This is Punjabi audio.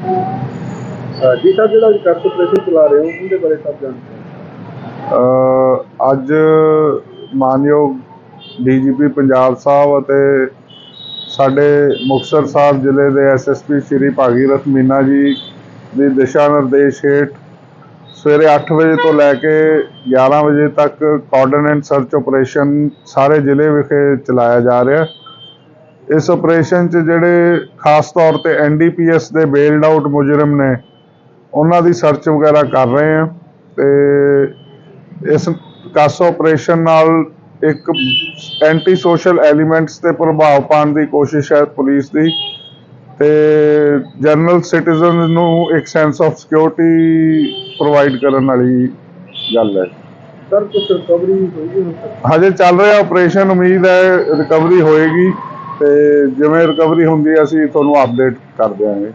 ਜੀ ਸਾਹਿਬ ਜਿਹੜਾ ਕਰਤ ਆਪਰੇਸ਼ਨ ਚਲਾ ਰਹੇ ਹੋ ਉਹਦੇ ਬਾਰੇ ਸਭ ਜਾਣਦੇ ਅ, ਅੱਜ ਮਾਨਯੋਗ ਡੀਜੀਪੀ ਪੰਜਾਬ ਸਾਹਿਬ ਅਤੇ ਸਾਡੇ ਮੁਕਤਸਰ ਸਾਹਿਬ ਜ਼ਿਲ੍ਹੇ ਦੇ ਐਸਐਸਪੀ ਸ਼੍ਰੀ ਭਾਗੀਰਥ ਮੀਨਾ ਜੀ ਦੀ ਦਿਸ਼ਾ ਨਿਰਦੇਸ਼ ਹੇਠ ਸਵੇਰੇ 8 ਵਜੇ ਤੋਂ ਲੈ ਕੇ 11 ਵਜੇ ਤੱਕ ਕੋਆਰਡੀਨੇਟ ਸਰਚ ਆਪਰੇਸ਼ਨ ਸਾਰੇ ਜ਼ਿਲ੍ਹੇ ਵਿਖੇ ਚਲਾਇਆ ਜਾ ਰਿਹਾ। ਹੈ ਇਸ ਆਪਰੇਸ਼ਨ 'ਚ ਜਿਹੜੇ ਖਾਸ ਤੌਰ ਤੇ ਐਨਡੀਪੀਐਸ ਦੇ ਬੇਲਡ ਆਊਟ ਮੁਜਰਮ ਨੇ ਉਹਨਾਂ ਦੀ ਸਰਚ ਵਗੈਰਾ ਕਰ ਰਹੇ ਹਾਂ ਤੇ ਇਸ ਕਾਸ ਆਪਰੇਸ਼ਨ ਨਾਲ ਇੱਕ ਐਂਟੀ ਸੋਸ਼ਲ ਐਲੀਮੈਂਟਸ ਤੇ ਪ੍ਰਭਾਵ ਪਾਉਣ ਦੀ ਕੋਸ਼ਿਸ਼ ਹੈ ਪੁਲਿਸ ਦੀ ਤੇ ਜਨਰਲ ਸਿਟੀਜ਼ਨ ਨੂੰ ਇੱਕ ਸੈਂਸ ਆਫ ਸਿਕਿਉਰਿਟੀ ਪ੍ਰੋਵਾਈਡ ਕਰਨ ਵਾਲੀ ਗੱਲ ਹੈ। ਸਰ ਕੁਝ ਰਿਕਵਰੀ ਹੋਈ ਹਜੇ ਚੱਲ ਰਿਹਾ ਆਪਰੇਸ਼ਨ ਉਮੀਦ ਹੈ ਰਿਕਵਰੀ ਹੋਏਗੀ। ਤੇ ਜਿਵੇਂ ਰਿਕਵਰੀ ਹੁੰਦੀ ਹੈ ਅਸੀਂ ਤੁਹਾਨੂੰ ਅਪਡੇਟ ਕਰ ਦਿਆਂਗੇ।